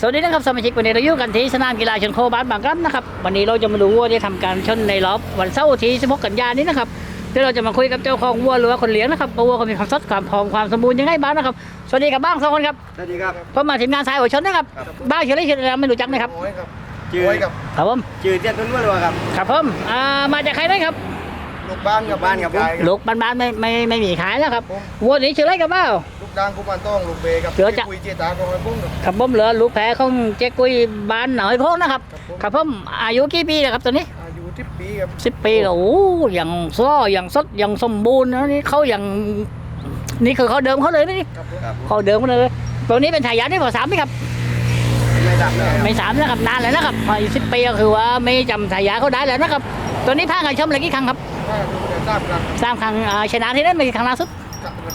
สวัสดีนะครับสมาชิกวันนี้เราอยู่กันที่สนามกีฬาชนโคบ้านบางกล้ำนะครับวันนี้เราจะมาดูวัวที่ทำการชนในรอบวันเสาร์ที่16กันยายนนี้นะครับเดี๋ยวเราจะมาคุยกับเจ้าของวัวหรือว่าคนเลี้ยงนะครับว่าวัวเขามีความสดความพร้อมความสมบูรณ์ยังไงบ้างนะครับสวัสดีกับบ้างสองคนครับสวัสดีครับผมมาทีมงานสายหัวชนนะครับบ้างเฉลยเฉลยไม่รู้จักนะครับโอ้ยครับชื่อโอ้ยครับครับผมชื่อเตี้ยตุ้นวัวครับครับผมอ่ามาจากใครได้ครับ ลูกบ้านกับบ้านครับผมยายลูกบ้านๆไม่ไม่ไม่มีขายแล้วครับวัวนี้เฉลยกับบ้าลูกดังกุมารทองลูกเบกับเดี๋ยวจะคุยเจตาของไอ้บุ้งครับครับผมเหลือลูกแพ้ของเจ๊กุยบ้านหน่อยโค้งนะครับครับผมอายุกี่ปีนะครับตัวนี้อายุที่ปีครับสิบปีแล้วโอ้อย่างซ้ออย่างสดอย่างสมบูรณ์นะนี่เขาอย่างนี่คือเขาเดิมเขาเลยไหมนี่ครับผมครับเขาเดิมเขาเลยตัวนี้เป็นทายาทได้พอสามไหมครับไม่ดับเลยไม่สามนะครับนานเลยนะครับอายุสิบปีก็คือว่าไม่จำทายาทเขาได้แล้วนะครับ ตัวนี้พากันชมอะไรกี่ครั้งครับถ้าดูจะทราบครับสามครั้งอ่าชนะที่ได้ไม่ครั้งล่าสุด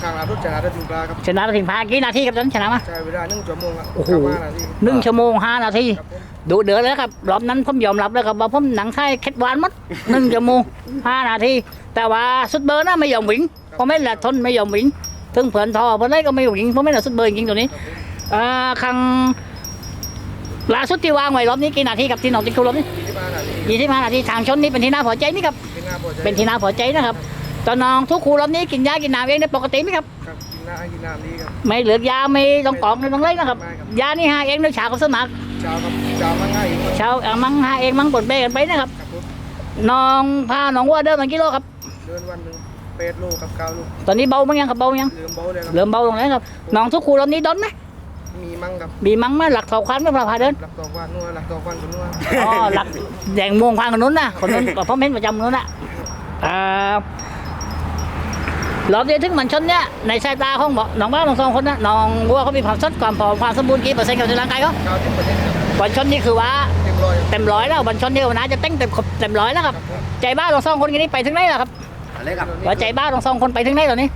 ทางอารุณชนะได้ถึงปลาครับชนะถึงพากี่นาทีครับตอนนนชนะมาใช้เวลาหนึ่งชั่วโมงครับโอ้โหกลับมานาทีหนึ่งชั่วโมงห้านาทีครับผมดูเดือดแล้วครับรอบนั้นผมยอมรับแล้วครับว่าผมหนังไทยเค็ดหวานหมัดหนึ่งชั่วโมงห้านาทีแต่ว่าสุดเบอร์นะไม่ยอมวิ่งเพราะไม่ละทนไม่ยอมวิ่งถึงเผื่อนทอเพราะได้ก็ไม่วิ่งเพราะไม่ละสุดเบอร์จริงๆตัวนี้อ่าครั้งล่าสุดที่วางไว้รอบนี้กี่นาทีกับที่หนองติดคูรอบนี้ ยี่สิบห้านาทียี่สิบห้านาทีทางชนนี่เป็นที่น่าพอใจนี่ครับเป็นงานพอใจเป็นที่น่าพอใจนะครับ ตอนน้องทุกครูรอบนี้กินยากินน้ำเองได้ปกติไหมครับครับกินน้ำกินน้ำดีครับไม่เหลือยาไม่ต้องกรอกไม่ต้องเล่นนะครับไม่ครับ ยานี่หาเองด้วยฉากกับสมัครเช้าครับเช้ามาง่ายอีกครับเช้าเอามั่งหาเองมั่งปนเปกันไปนะครับครับผมน้องพาน้องวัวเดินมากิโลครับเดินวันหนึ่งแปดโลกับเก้าโลตอนนี้เบามั้งยังครับเบายังลืมเบาเลยครับเริ่มเบาลงแล้วครับน้องทุกครูรอบนี้ดนไหม มีมั่งครับมีมั้งไหมหลักสองคันไม่พาพาเดินหลักตอกวันนัวหลักตอกวันคนนัวอ๋อหลักแดงม่วงพังคนนู้นนะคนนู้นเพราะเม้นประจำคนนู้นน่ะอ่ารอบเดียวถึงมันชนเนี่ยในสายตาของบอกน้องบ้านน้องสองคนนะน้องวัวเขามีความสดความผอมความสมบูรณ์กี่เปอร์เซ็นต์กับร่างกายเขาเก้าสิบเปอร์เซ็นต์ครับบอลชนนี่คือว่าเต็มร้อยครับเต็มร้อยแล้วบอลชนเดียวนะจะเต้งเต็มครบเต็มร้อยแล้วครับครับผมใจบ้าน้องสองคนกันนี้ไปถึงไหนแล้วครับอะไรครับว่าใจบ้าน้องสองคนไปถึงไหนตอนนี้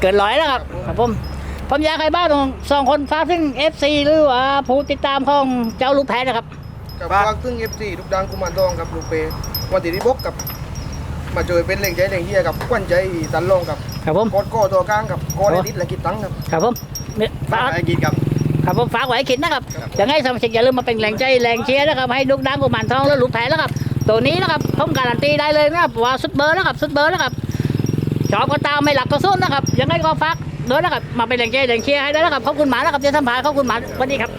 เกินร้อยแล้วครับครับผม ผมอยากให้บ้านของสองคนฝากถึง FC หรือว่าผู้ติดตามของเจ้าลูกแพ้นะครับกับวางซึ่งเอฟซีลูกดังกุมารทองกับลูกเปวันที่ที่บกกับ มาเจอเป็นเล่งใจเล่งเฮียกับกวนใจตันลงกับครับผมโคตรโก้ตัวกลางกับโคตรดิดและกิดตังครับครับผมเนี่ยฝากไอ้กินกับครับผมฝากไว้ให้คิดนะครับครับยังไงสมาชิกอย่าลืมมาเป็นแรงใจแรงเชียร์นะครับให้ลูกดังกุมารทองและลูกแพ้นะครับตัวนี้นะครับผมการันตีได้เลยนะครับว่าสุดเบอร์นะครับสุดเบอร์นะครับชอบก็ตามไม่หลักก็สู้นะครับยังไงก็ฝาก ด้วยนะครับมาเป็นแรงใจแรงเชียร์ให้ได้นะครับขอบคุณหมานะครับที่สัมภาษณ์ขอบคุณหมาสวัสดีครับ